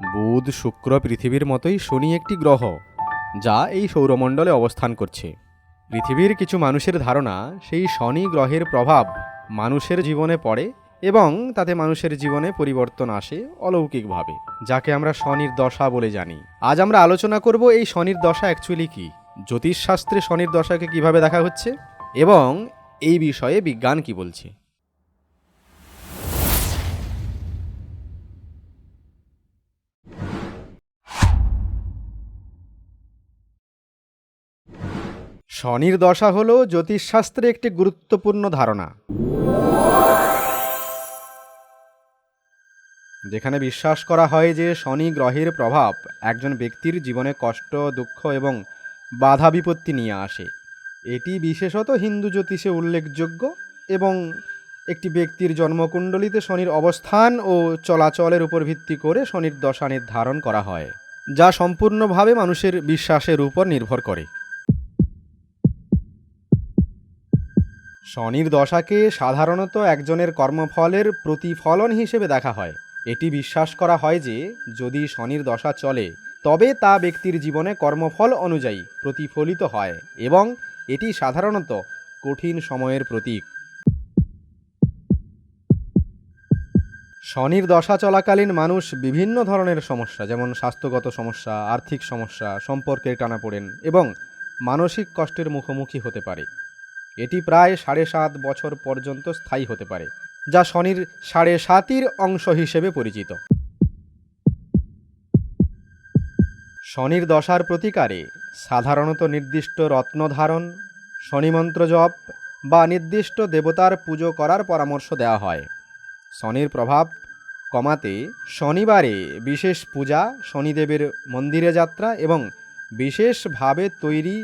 বুধ শুক্র পৃথিবীর মতোই শনি একটি গ্রহ, যা এই সৌরমণ্ডলে অবস্থান করছে। পৃথিবীর কিছু মানুষের ধারণা, সেই শনি গ্রহের প্রভাব মানুষের জীবনে পড়ে এবং তাতে মানুষের জীবনে পরিবর্তন আসে অলৌকিকভাবে, যাকে আমরা শনির দশা বলে জানি। আজ আমরা আলোচনা করব এই শনির দশা অ্যাকচুয়ালি কি? জ্যোতিষশাস্ত্রে শনির দশাকে কীভাবে দেখা হচ্ছে? এবং এই বিষয়ে বিজ্ঞান কি বলছে? শনির দশা হল জ্যোতিষশাস্ত্রে একটি গুরুত্বপূর্ণ ধারণা। যেখানে বিশ্বাস করা হয় যে শনি গ্রহের প্রভাব একজন ব্যক্তির জীবনে কষ্ট, দুঃখ এবং বাধা বিপত্তি নিয়ে আসে। এটি বিশেষত হিন্দু জ্যোতিষে উল্লেখযোগ্য এবং একটি ব্যক্তির জন্মকুণ্ডলিতে শনির অবস্থান ও চলাচলের উপর ভিত্তি করে শনির দশা নির্ধারণ করা হয়, যা সম্পূর্ণভাবে মানুষের বিশ্বাসের উপর নির্ভর করে। শনির দশাকে সাধারণত একজনের কর্মফলের প্রতিফলন হিসেবে দেখা হয়। এটি বিশ্বাস করা হয় যে, যদি শনির দশা চলে, তবে তা ব্যক্তির জীবনে কর্মফল অনুযায়ী প্রতিফলিত হয় এবং এটি সাধারণত কঠিন সময়ের প্রতীক। শনির দশা চলাকালীন মানুষ বিভিন্ন ধরনের সমস্যা, যেমন স্বাস্থ্যগত সমস্যা, আর্থিক সমস্যা, সম্পর্কের টানাপোড়েন এবং মানসিক কষ্টের মুখোমুখি হতে পারে। এটি প্রায় সাড়ে সাত বছর পর্যন্ত স্থায়ী হতে পারে, যা শনির সাড়ে সাতির অংশ হিসেবে পরিচিত। শনির দশার প্রতিকারে সাধারণত নির্দিষ্ট রত্ন ধারণ, শনিমন্ত্র জপ বা নির্দিষ্ট দেবতার পুজো করার পরামর্শ দেওয়া হয়। শনির প্রভাব কমাতে শনিবারে বিশেষ পূজা, শনিদেবের মন্দিরে যাত্রা এবং বিশেষভাবে তৈরি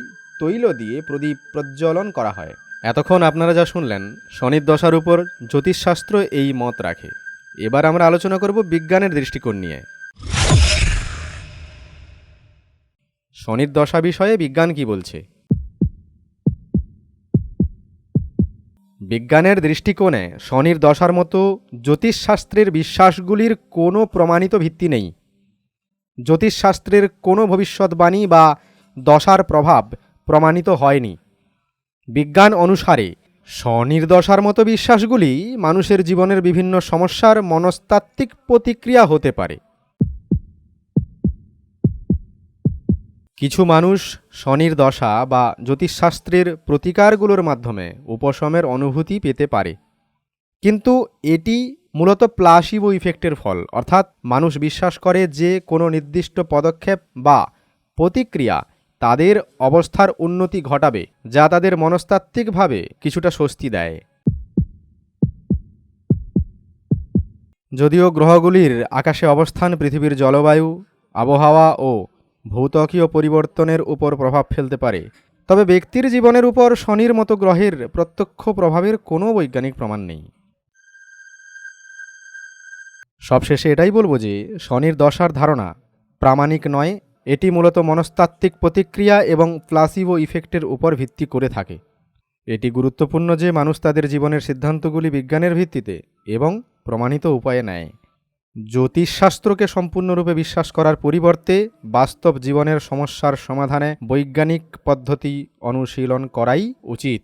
তৈল দিয়ে প্রদীপ প্রজ্বলন করা হয়। এতক্ষণ আপনারা যা শুনলেন শনির দশার উপর জ্যোতিষশাস্ত্র এই মত রাখে। এবার আমরা আলোচনা করব বিজ্ঞানের দৃষ্টিকোণ নিয়ে। শনির দশা বিষয়ে বিজ্ঞান কি বলছে? বিজ্ঞানের দৃষ্টিকোণে শনির দশার মতো জ্যোতিষশাস্ত্রের বিশ্বাসগুলির কোনো প্রমাণিত ভিত্তি নেই। জ্যোতিষশাস্ত্রের কোনো ভবিষ্যৎবাণী বা দশার প্রভাব প্রমাণিত হয়নি। বিজ্ঞান অনুসারে স্বনির্দশার মতো বিশ্বাসগুলি মানুষের জীবনের বিভিন্ন সমস্যার মনস্তাত্ত্বিক প্রতিক্রিয়া হতে পারে। কিছু মানুষ শনির দশা বা জ্যোতিষশাস্ত্রের প্রতিকারগুলোর মাধ্যমে উপশমের অনুভূতি পেতে পারে। কিন্তু এটি মূলত প্লাসিবো ইফেক্টের ফল, অর্থাৎ মানুষ বিশ্বাস করে যে কোনো নির্দিষ্ট পদক্ষেপ বা প্রতিক্রিয়া তাদের অবস্থার উন্নতি ঘটাবে, যা তাদের মনস্তাত্ত্বিকভাবে কিছুটা স্বস্তি দেয়। যদিও গ্রহগুলির আকাশে অবস্থান পৃথিবীর জলবায়ু, আবহাওয়া ও ভৌতকীয় পরিবর্তনের উপর প্রভাব ফেলতে পারে, তবে ব্যক্তির জীবনের উপর শনির মতো গ্রহের প্রত্যক্ষ প্রভাবের কোনো বৈজ্ঞানিক প্রমাণ নেই। সবশেষে এটাই বলব যে, শনির দশার ধারণা প্রামাণিক নয় এটি মূলত মনস্তাত্ত্বিক প্রতিক্রিয়া এবং প্লাসিবো ইফেক্টের উপর ভিত্তি করে থাকে। এটি গুরুত্বপূর্ণ যে মানুষ তাদের জীবনের সিদ্ধান্তগুলি বিজ্ঞানের ভিত্তিতে এবং প্রমাণিত উপায়ে নেয়। জ্যোতিষশাস্ত্রকে সম্পূর্ণরূপে বিশ্বাস করার পরিবর্তে বাস্তব জীবনের সমস্যার সমাধানে বৈজ্ঞানিক পদ্ধতি অনুশীলন করাই উচিত।